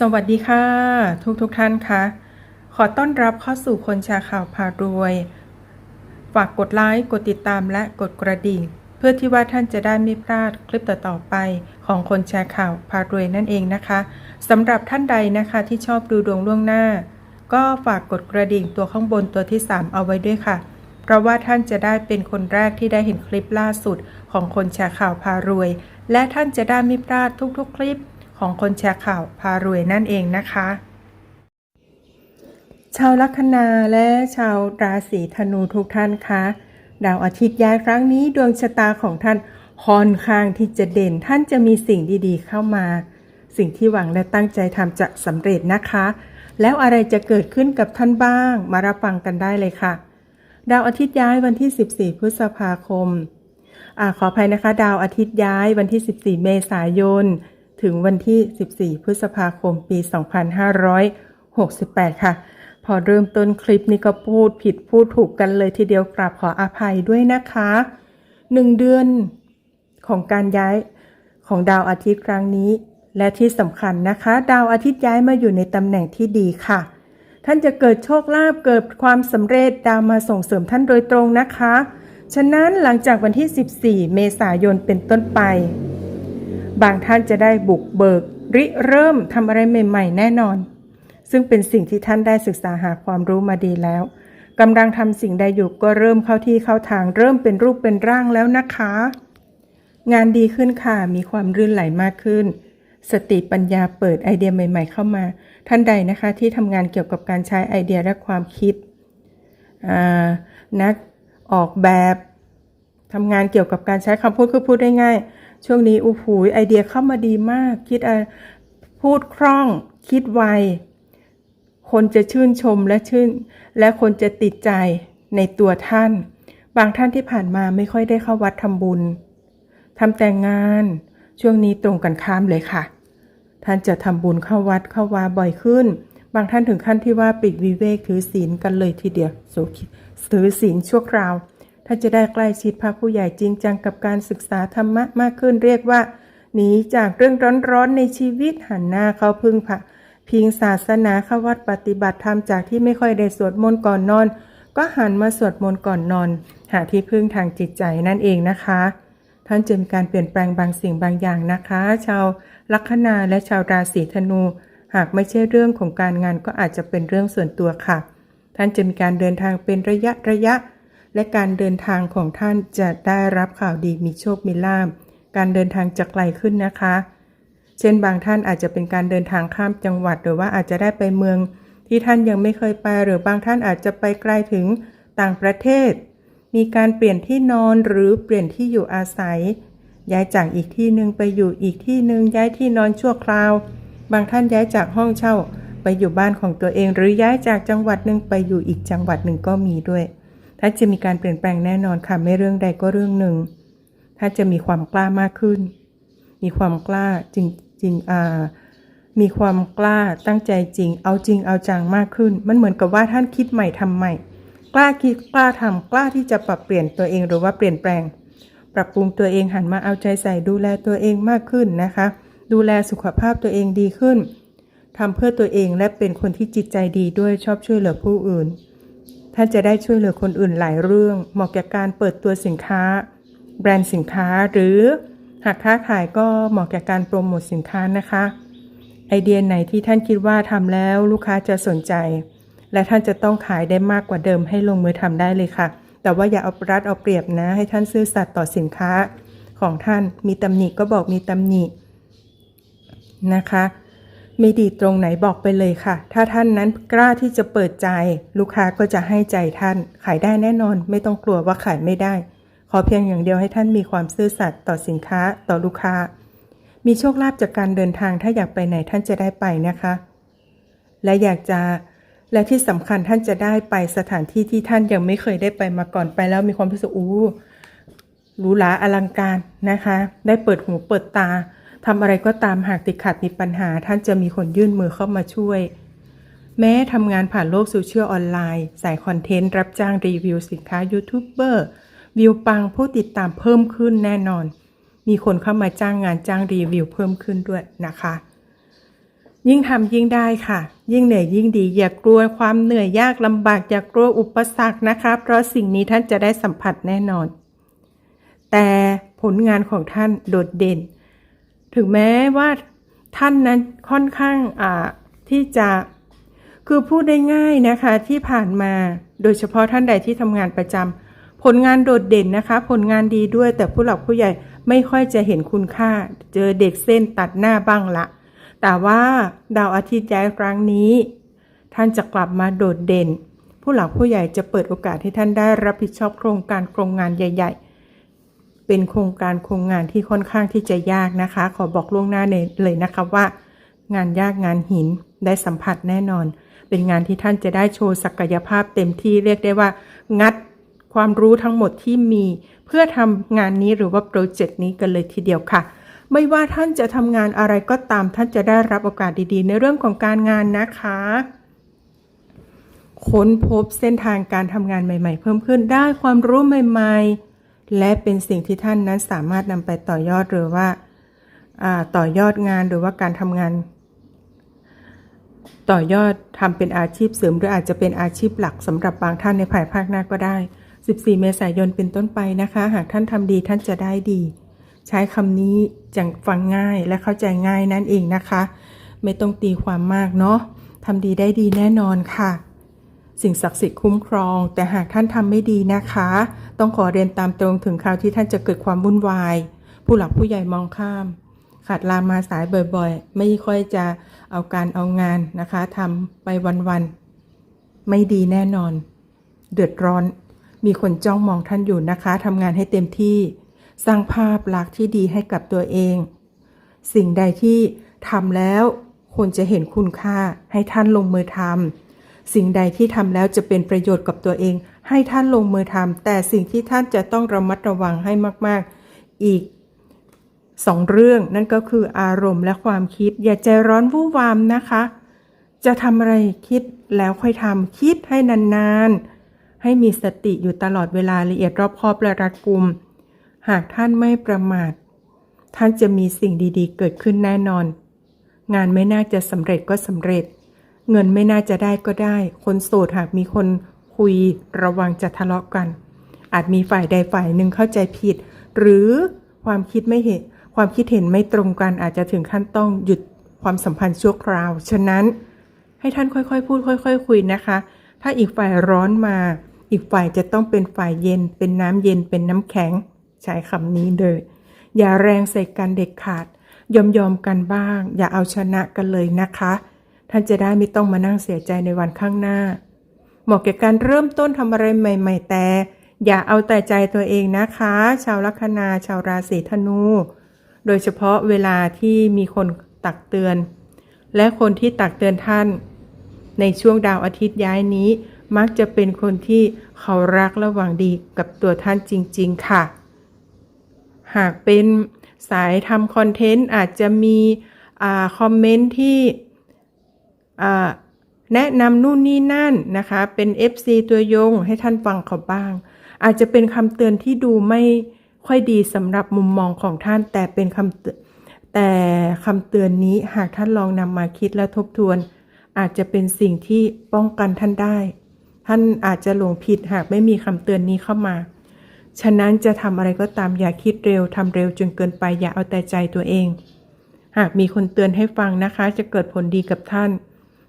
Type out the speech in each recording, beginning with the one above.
สวัสดีค่ะ ทุกทุกท่านคะขอต้อนรับเข้าสู่คนแชร์ข่าวพารวย ฝากกดไลค์กดติดตามและกดกระดิ่ง เพื่อที่ว่าท่านจะได้ไม่พลาดคลิปต่อๆไปของคนแชร์ข่าวพารวยนั่นเองนะคะสำหรับท่านใดนะคะที่ชอบดูดวงล่วงหน้า ก็ฝากกดกระดิ่งตัวข้างบนตัวที่ 3 เอาไว้ด้วยค่ะ เพราะว่าท่านจะได้เป็นคนแรกที่ได้เห็นคลิปล่าสุดของคนแชร์ข่าวพารวย และท่านจะได้ไม่พลาดทุกๆ คลิป ของคนแชร์ข่าวพารวยนั่นเองนะคะ ชาวลัคนาและชาวราศีธนูทุกท่านคะดาวอาทิตย์ย้ายครั้งนี้ดวงชะตาของท่านค่อนข้างที่จะเด่นท่านจะมีสิ่งดีๆเข้ามา สิ่งที่หวังและตั้งใจทำจะสำเร็จนะคะ แล้วอะไรจะเกิดขึ้นกับท่านบ้าง มารับฟังกันได้เลยค่ะ ดาวอาทิตย์ย้ายวันที่ 14 พฤษภาคมอขออภัยนะคะ ดาวอาทิตย์ย้ายวันที่ 14 เมษายน ถึงวันที่ 14 พฤษภาคมปี 2568 ค่ะ พอเริ่มต้นคลิปนี้ก็พูดผิดพูดถูกกันเลยทีเดียวกราบขออภัยด้วยนะคะหนึ่งเดือนของการย้ายของดาวอาทิตย์ครั้งนี้ และที่สำคัญนะคะ ดาวอาทิตย์ย้ายมาอยู่ในตำแหน่งที่ดีค่ะ ท่านจะเกิดโชคลาภเกิดความสำเร็จดาวมาส่งเสริมท่านโดยตรงนะคะ ฉะนั้นหลังจากวันที่ 14 เมษายนเป็นต้นไป บางท่านจะได้บุกเบิก ริเริ่มทำอะไรใหม่ ๆ แน่นอน ซึ่งเป็นสิ่งที่ท่านได้ศึกษาหาความรู้มาดีแล้วกำลังทำสิ่งใดอยู่ก็เริ่มเข้าที่เข้าทางเริ่มเป็นรูปเป็นร่างแล้วนะคะ งานดีขึ้นค่ะมีความรื่นไหลมากขึ้น สติปัญญาเปิดไอเดียใหม่ ๆ เข้ามา ท่านใดนะคะที่ทำงานเกี่ยวกับการใช้ไอเดียและความคิดนักออกแบบทำงานเกี่ยวกับการใช้คำพูดคือพูดได้ง่าย ช่วงนี้อู้หูยไอเดียเข้ามาดีมาก คิดอพูดคล่อง คิดไว คนจะชื่นชมและชื่น และคนจะติดใจในตัวท่าน บางท่านที่ผ่านมาไม่ค่อยได้เข้าวัดทำบุญทำแต่งงาน ช่วงนี้ตรงกันข้ามเลยค่ะ ท่านจะทำบุญเข้าวัดเข้าวาบ่อยขึ้น บางท่านถึงขั้นที่ว่าปิดวิเวกถือศีลกันเลยทีเดียวถือศีลชั่วคราว ท่าจะได้ใกล้ชิดพระผู้ใหญ่จริงจังกับการศึกษาธรรมะมากขึ้นเรียกว่า หนีจากเรื่องร้อนๆในชีวิตหันหน้าเข้าพึ่งพระพิงศาสนาเข้าวัดปฏิบัติธรรมจากที่ไม่ค่อยได้สวดมนต์ก่อนนอน ก็หันมาสวดมนต์ก่อนนอน หาที่พึ่งทางจิตใจนั่นเองนะคะ ท่านจะมีการเปลี่ยนแปลงบางสิ่งบางอย่างนะคะ ชาวลัคนาและชาวราศีธนู หากไม่ใช่เรื่องของการงานก็อาจจะเป็นเรื่องส่วนตัวค่ะ ท่านจะมีการเดินทางเป็นระยะระยะ และการเดินทางของท่านจะได้รับข่าวดีมีโชคมีลาภการเดินทางจะไกลขึ้นนะคะ เช่นบางท่านอาจจะเป็นการเดินทางข้ามจังหวัด หรือว่าอาจจะได้ไปเมือง ที่ท่านยังไม่เคยไป หรือบางท่านอาจจะไปไกลถึงต่างประเทศ มีการเปลี่ยนที่นอนหรือเปลี่ยนที่อยู่อาศัย ย้ายจากอีกที่หนึ่งไปอยู่อีกที่หนึ่งย้ายที่นอนชั่วคราว บางท่านย้ายจากห้องเช่า ไปอยู่บ้านของตัวเอง หรือย้ายจากจังหวัดหนึ่งไปอยู่อีกจังหวัดหนึ่งก็มีด้วย ท่าจะมีการเปลี่ยนแปลงแน่นอนค่ะ ไม่เรื่องใดก็เรื่องหนึ่งท่าจะมีความกล้ามากขึ้น มีความกล้าจริงจริงอ่ามีความกล้าตั้งใจจริง เอาจริงเอาจังมากขึ้น มันเหมือนกับว่าท่านคิดใหม่ทำใหม่ กล้าคิดกล้าทำกล้าที่จะปรับเปลี่ยนตัวเองหรือว่าเปลี่ยนแปลง ปรับปรุงตัวเองหันมาเอาใจใส่ดูแลตัวเองมากขึ้นนะคะ ดูแลสุขภาพตัวเองดีขึ้นทำเพื่อตัวเองและเป็นคนที่จิตใจดีด้วยชอบช่วยเหลือผู้อื่น ท่านจะได้ช่วยเหลือคนอื่นหลายเรื่อง เหมาะแก่การเปิดตัวสินค้า แบรนด์สินค้าหรือหากค้าขายก็เหมาะแก่การโปรโมทสินค้านะคะ ไอเดียไหนที่ท่านคิดว่าทำแล้วลูกค้าจะสนใจ และท่านจะต้องขายได้มากกว่าเดิมให้ลงมือทำได้เลยค่ะ แต่ว่าอย่าเอารัดเอาเปรียบนะ ให้ท่านซื่อสัตย์ต่อสินค้าของท่านมีตำหนิก็บอกมีตำหนินะคะ มีดีตรงไหนบอกไปเลยค่ะ ถ้าท่านนั้นกล้าที่จะเปิดใจ ลูกค้าก็จะให้ใจท่าน ขายได้แน่นอน ไม่ต้องกลัวว่าขายไม่ได้ ขอเพียงอย่างเดียวให้ท่านมีความซื่อสัตย์ต่อสินค้าต่อลูกค้า มีโชคลาภจากการเดินทางถ้าอยากไปไหนท่านจะได้ไปนะคะ และอยากจะและที่สำคัญท่านจะได้ไปสถานที่ที่ท่านยังไม่เคยได้ไปมาก่อนไปแล้วมีความรู้สึกอู้หรูหราอลังการนะคะ ได้เปิดหูเปิดตา ทำอะไรก็ตามหากติดขัดมีปัญหา ท่านจะมีคนยื่นมือเข้ามาช่วย แม้ทำงานผ่านโลกโซเชียลออนไลน์ สายคอนเทนต์ รับจ้างรีวิวสินค้ายูทูบเบอร์วิวปังผู้ติดตามเพิ่มขึ้นแน่นอน มีคนเข้ามาจ้างงานจ้างรีวิวเพิ่มขึ้นด้วยนะคะ ยิ่งทำยิ่งได้ค่ะ ยิ่งเหนื่อยยิ่งดี อย่ากลัวความเหนื่อยยากลำบาก อย่ากลัวอุปสรรคนะคะ เพราะสิ่งนี้ท่านจะได้สัมผัสแน่นอน แต่ผลงานของท่านโดดเด่น ถึงแม้ว่าท่านนั้นค่อนข้างที่จะคือพูดได้ง่ายนะคะที่ผ่านมาโดยเฉพาะท่านใดที่ทำงานประจำผลงานโดดเด่นนะคะ ผลงานดีด้วยแต่ผู้หลักผู้ใหญ่ไม่ค่อยจะเห็นคุณค่า เจอเด็กเส้นตัดหน้าบ้างละ แต่ว่าดาวอาทิตย์ย้ายครั้งนี้ ท่านจะกลับมาโดดเด่น ผู้หลักผู้ใหญ่จะเปิดโอกาสให้ท่านได้รับผิดชอบโครงการโครงงานใหญ่ ๆ เป็นโครงการโครงงานที่ค่อนข้างที่จะยากนะคะ ขอบอกล่วงหน้าเลยนะคะว่า งานยากงานหินได้สัมผัสแน่นอน เป็นงานที่ท่านจะได้โชว์ศักยภาพเต็มที่เรียกได้ว่า งัดความรู้ทั้งหมดที่มี เพื่อทำงานนี้หรือว่าโปรเจกต์นี้กันเลยทีเดียวค่ะ ไม่ว่าท่านจะทำงานอะไรก็ตาม ท่านจะได้รับโอกาสดีๆ ในเรื่องของการงานนะคะค้นพบเส้นทางการทำงานใหม่ ๆ เพิ่มขึ้นได้ความรู้ใหม่ ๆ และเป็นสิ่งที่ท่านนั้นสามารถนำไปต่อยอดหรือว่าาต่อยอดงานหรือว่าการทำงาน ต่อยอดทำเป็นอาชีพเสริมหรืออาจจะเป็นอาชีพหลักสำหรับบางท่านในภายภาคหน้าก็ได้ 14 เมษายนเป็นต้นไปนะคะ หากท่านทำดีท่านจะได้ดี ใช้คำนี้จังฟังง่ายและเข้าใจง่ายนั่นเองนะคะ ไม่ต้องตีความมากเนาะทำดีได้ดีแน่นอนค่ะ สิ่งศักดิ์สิทธิ์คุ้มครอง แต่หากท่านทำไม่ดีนะคะ ต้องขอเรียนตามตรงถึงคราวที่ท่านจะเกิดความวุ่นวาย ผู้หลักผู้ใหญ่มองข้าม ขาดลามาสายบ่อยๆ ไม่ค่อยจะเอาการเอางานนะคะทำไปวันๆ ไม่ดีแน่นอน เดือดร้อน มีคนจ้องมองท่านอยู่นะคะทำงานให้เต็มที่ สร้างภาพลักษณ์ที่ดีให้กับตัวเอง สิ่งใดที่ทำแล้วคนจะเห็นคุณค่าให้ท่านลงมือทำ สิ่งใดที่ทำแล้วจะเป็นประโยชน์กับตัวเอง ให้ท่านลงมือทำแต่สิ่งที่ท่านจะต้องระมัดระวังให้มาก ๆ อีกสองเรื่องนั่นก็คืออารมณ์และความคิด อย่าใจร้อนวู่วามนะคะ จะทำอะไรคิดแล้วค่อยทำคิดให้นานๆ ให้มีสติอยู่ตลอดเวลาละเอียดรอบคอบและรัดกุม หากท่านไม่ประมาท ท่านจะมีสิ่งดีๆ เกิดขึ้นแน่นอน งานไม่น่าจะสำเร็จก็สำเร็จ เงินไม่น่าจะได้ก็ได้ คนโสดหากมีคนคุยระวังจะทะเลาะกัน อาจมีฝ่ายใดฝ่ายหนึ่งเข้าใจผิด หรือความคิดไม่เห็น ความคิดเห็นไม่ตรงกันอาจจะถึงขั้นต้องหยุดความสัมพันธ์ชั่วคราว ฉะนั้นให้ท่านค่อยๆ พูดค่อยๆคุยนะคะ ถ้าอีกฝ่ายร้อนมา อีกฝ่ายจะต้องเป็นฝ่ายเย็น เป็นน้ำเย็น เป็นน้ำแข็ง ใช้คำนี้เลย อย่าแรงใส่กันเด็ดขาด ยอมยอมๆกันบ้าง อย่าเอาชนะกันเลยนะคะ ท่านจะได้ไม่ต้องมานั่งเสียใจในวันข้างหน้า เหมาะแก่การเริ่มต้นทำอะไรใหม่ ๆ แต่ อย่าเอาแต่ใจตัวเองนะคะ ชาวลัคนาชาวราศีธนู โดยเฉพาะเวลาที่มีคนตักเตือน และคนที่ตักเตือนท่าน ในช่วงดาวอาทิตย์ย้ายนี้ มักจะเป็นคนที่เขารักและหวังดีกับตัวท่านจริง ๆ ค่ะ หากเป็นสายทำคอนเทนต์อาจจะมีอคอมเมนต์ที่ แนะนำนู่นนี่นั่นนะคะ เป็น FC ตัวยงให้ท่านฟังเขาบ้าง อาจจะเป็นคำเตือนที่ดูไม่ค่อยดีสำหรับมุมมองของท่าน แต่เป็นคำแต่คำเตือนนี้หากท่านลองนำมาคิดและทบทวน อาจจะเป็นสิ่งที่ป้องกันท่านได้ ท่านอาจจะหลงผิดหากไม่มีคำเตือนนี้เข้ามา ฉะนั้นจะทำอะไรก็ตามอย่าคิดเร็วทำเร็วจนเกินไปอย่าเอาแต่ใจตัวเอง หากมีคนเตือนให้ฟังนะคะ จะเกิดผลดีกับท่าน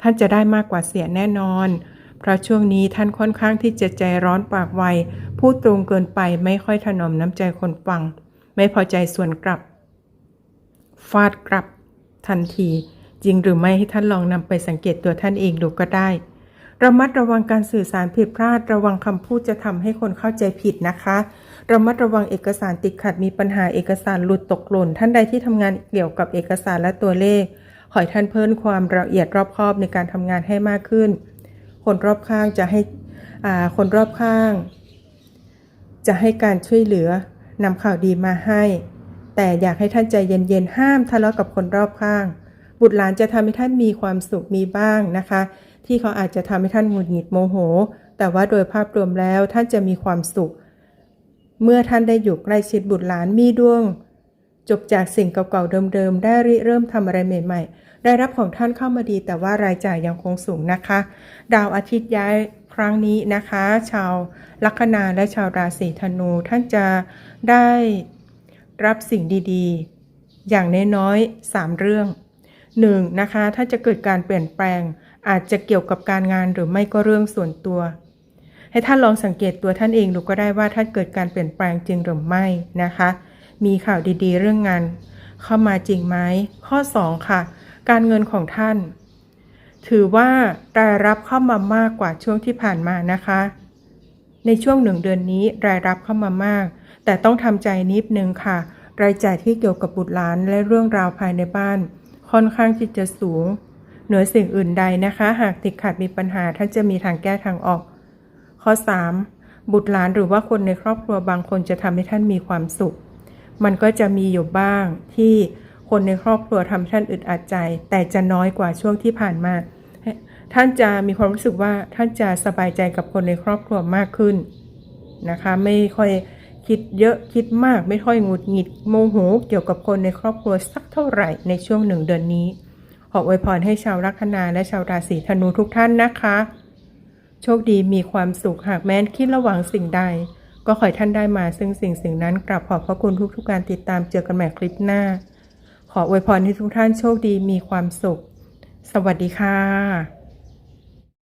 ท่านจะได้มากกว่าเสียแน่นอน เพราะช่วงนี้ท่านค่อนข้างที่จะใจร้อนปากไว พูดตรงเกินไปไม่ค่อยถนอมน้ำใจคนฟัง ไม่พอใจส่วนกลับ ฟาดกลับ ทันที จริงหรือไม่ให้ท่านลองนำไปสังเกตตัวท่านเองดูก็ได้ระมัดระวังการสื่อสารผิดพลาด ระวังคำพูดจะทำให้คนเข้าใจผิดนะคะ ระมัดระวังเอกสารติดขัดมีปัญหาเอกสารหลุดตกหล่น ท่านใดที่ทำงานเกี่ยวกับเอกสารและตัวเลข ขอให้ท่านเพิ่มความละเอียดรอบคอบในการทำงานให้มากขึ้น คนรอบข้างจะให้คนรอบข้าง จะให้การช่วยเหลือนำข่าวดีมาให้ แต่อยากให้ท่านใจเย็นๆ ห้ามทะเลาะกับคนรอบข้าง บุตรหลานจะทำให้ท่านมีความสุขมีบ้างนะคะ ที่เขาอาจจะทำให้ท่านหงุดหงิดโมโห แต่ว่าโดยภาพรวมแล้วท่านจะมีความสุข เมื่อท่านได้อยู่ใกล้ชิดบุตรหลานมีดวง จบจากสิ่งเก่าๆเดิมๆ ได้ริเริ่มทำอะไรใหม่รายรับของท่านเข้ามาดี แต่ว่ารายจ่ายยังคงสูงนะคะ ดาวอาทิตย์ย้ายครั้งนี้นะคะ ชาวลัคนาและชาวราศีธนูท่านจะได้รับสิ่งดีๆ อย่างน้อยๆ3เรื่อง 1. นะคะ ถ้าจะเกิดการเปลี่ยนแปลง อาจจะเกี่ยวกับการงานหรือไม่ก็เรื่องส่วนตัว ให้ท่านลองสังเกตตัวท่านเองดูก็ได้ว่าท่านเกิดการเปลี่ยนแปลงจริงหรือไม่นะคะ มีข่าวดีๆ เรื่องงาน เข้ามาจริงไหม ข้อ 2 ค่ะ การเงินของท่าน ถือว่ารายรับเข้ามามากกว่าช่วงที่ผ่านมานะคะ ในช่วงหนึ่งเดือนนี้รายรับเข้ามามาก แต่ต้องทำใจนิดนึงค่ะ รายจ่ายที่เกี่ยวกับบุตรหลานและเรื่องราวภายในบ้าน ค่อนข้างที่จะสูง เหนือสิ่งอื่นใดนะคะ หากติดขัดมีปัญหาท่านจะมีทางแก้ทางออก ข้อ 3. บุตรหลานหรือว่าคนในครอบครัวบางคนจะทำให้ท่านมีความสุข มันก็จะมีอยู่บ้างที่คนในครอบครัวทำท่านอึดอัดใจ แต่จะน้อยกว่าช่วงที่ผ่านมา ท่านจะมีความรู้สึกว่าท่านจะสบายใจกับคนในครอบครัวมากขึ้นนะคะ ไม่ค่อยคิดเยอะคิดมากไม่ค่อยหงุดหงิดโมโหเกี่ยวกับคนในครอบครัวสักเท่าไหร่ในช่วงหนึ่งเดือนนี้ ขออวยพรให้ชาวลัคนาและชาวราศีธนูทุกท่านนะคะ โชคดีมีความสุขหากแม้นคิดระหวังสิ่งใด ก็ขอให้ท่านได้มาซึ่งสิ่งสิ่งนั้นกราบขอบพระคุณทุกๆการติดตามเจอกันใหม่คลิปหน้า ขออวยพรให้ทุกท่านโชคดีมีความสุข สวัสดีค่ะ